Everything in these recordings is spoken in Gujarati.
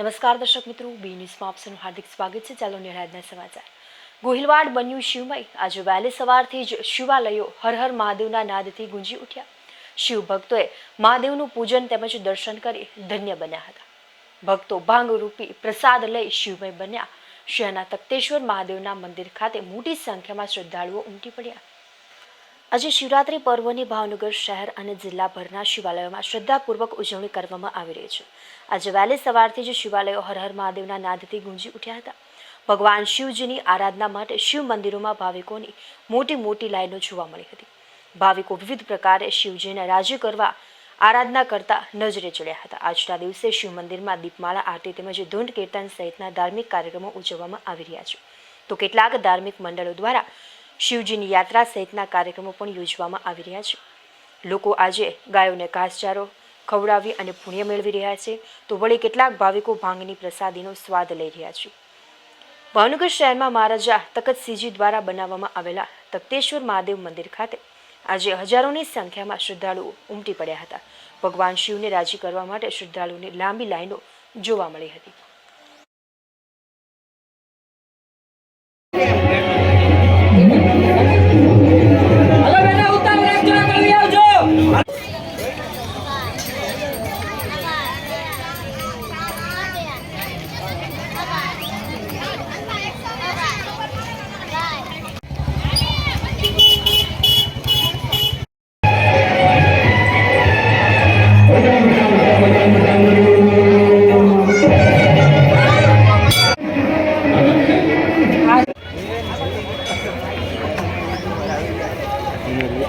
નમસ્કાર દર્શક મિત્રો, બી ન્યૂઝમાં આપસનું હાર્દિક સ્વાગત છે. ચાલો નિરાજના સમાચાર. ગોહિલવાડ બન્યું શિવમય. આજે વહેલી સવારથી જ શિવાલયો હર હર મહાદેવના નાદથી ગુંજી ઉઠ્યા. શિવ ભક્તોએ મહાદેવનું પૂજન તેમજ દર્શન કરી ધન્ય બન્યા હતા. ભક્તો ભાંગ રૂપી પ્રસાદ લઈ શિવમય બન્યા. શહેરના તક્તેશ્વર મહાદેવના મંદિર ખાતે મોટી સંખ્યામાં શ્રદ્ધાળુઓ ઉમટી પડ્યા. આજે શિવરાત્રી પર્વની ભાવનગર શહેર અને જિલ્લાભરના શિવાલયોમાં શ્રદ્ધાપૂર્વક ઉજવણી કરવામાં આવી રહી છે. આજે વહેલી સવારથી જ શિવાલયો હર હર મહાદેવના નાદથી ગુંજી ઉઠ્યા હતા. ભગવાન શિવજીની આરાધના માટે શિવ મંદિરોમાં ભાવિકોની મોટી મોટી લાઈનો જોવા મળી હતી. ભાવિકો વિવિધ પ્રકારે શિવજીને રાજી કરવા આરાધના કરતા નજરે ચડ્યા હતા. આજના દિવસે શિવ મંદિરમાં દીપમાળા આરતી તેમજ ધૂંઢ કીર્તન સહિતના ધાર્મિક કાર્યક્રમો ઉજવવામાં આવી રહ્યા છે. તો કેટલાક ધાર્મિક મંડળો દ્વારા શિવજીની યાત્રા સહિતના કાર્યક્રમો પણ યોજવામાં આવી રહ્યા છે. લોકો આજે ગાયોને ઘાસચારો ખવડાવી અને પુણ્ય મેળવી રહ્યા છે. તો વળી કેટલાક ભાવિકો ભાંગની પ્રસાદીનો સ્વાદ લઈ રહ્યા છે. ભાવનગર શહેરમાં મહારાજા તખતસિંહજી દ્વારા બનાવવામાં આવેલા તખતેશ્વર મહાદેવ મંદિર ખાતે આજે હજારોની સંખ્યામાં શ્રદ્ધાળુઓ ઉમટી પડ્યા હતા. ભગવાન શિવને રાજી કરવા માટે શ્રદ્ધાળુઓની લાંબી લાઈનો જોવા મળી હતી.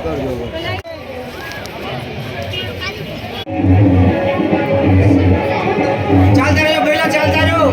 ચાલતા રહ્યો પહેલા ચાલતા રહ્યો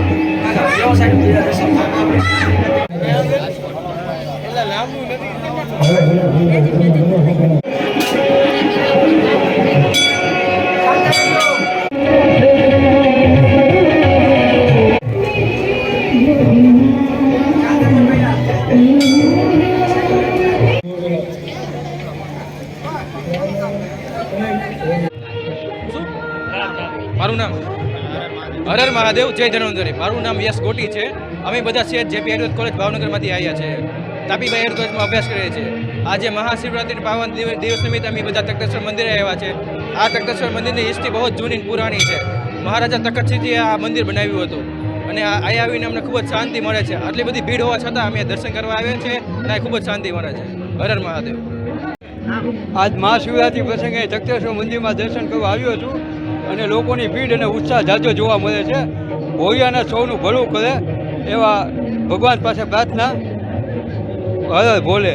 મારું નામ હર હર મહાદેવ, જય ધન્વંતરી. મારું નામ યશ ગોટી છે. અમે બધા છે જેપી આયુર્વેદ કોલેજ ભાવનગરમાંથી આવ્યા છે. તાપીભાઈ આયુર્વેદ કોલેજમાં અભ્યાસ કરીએ છીએ આજે મહાશિવરાત્રિ પાવન દિવ- દિવસ નિમિત્તે અમે બધા તખતેશ્વર મંદિરે આવ્યા છે. આ તખતેશ્વર મંદિરની હિસ્ટ્રી બહુ જૂની પુરાણી છે. મહારાજા તખતસિંહજીએ આ મંદિર બનાવ્યું હતું. અને અહીંયા અહીં આવીને અમને ખૂબ જ શાંતિ મળે છે. આટલી બધી ભીડ હોવા છતાં અમે દર્શન કરવા આવ્યા છીએ અને ખૂબ જ શાંતિ મળે છે. હર હર મહાદેવ. આજ મહાશિવરાત્રિ પ્રસંગે તખતેશ્વર મંદિરમાં દર્શન કરવા આવ્યો છું. અને લોકોની ભીડ અને ઉત્સાહ જાજો જોવા મળે છે. ભોળિયાના સૌનું ભલું કરે એવા ભગવાન પાસે પ્રાર્થના હર ભોલે.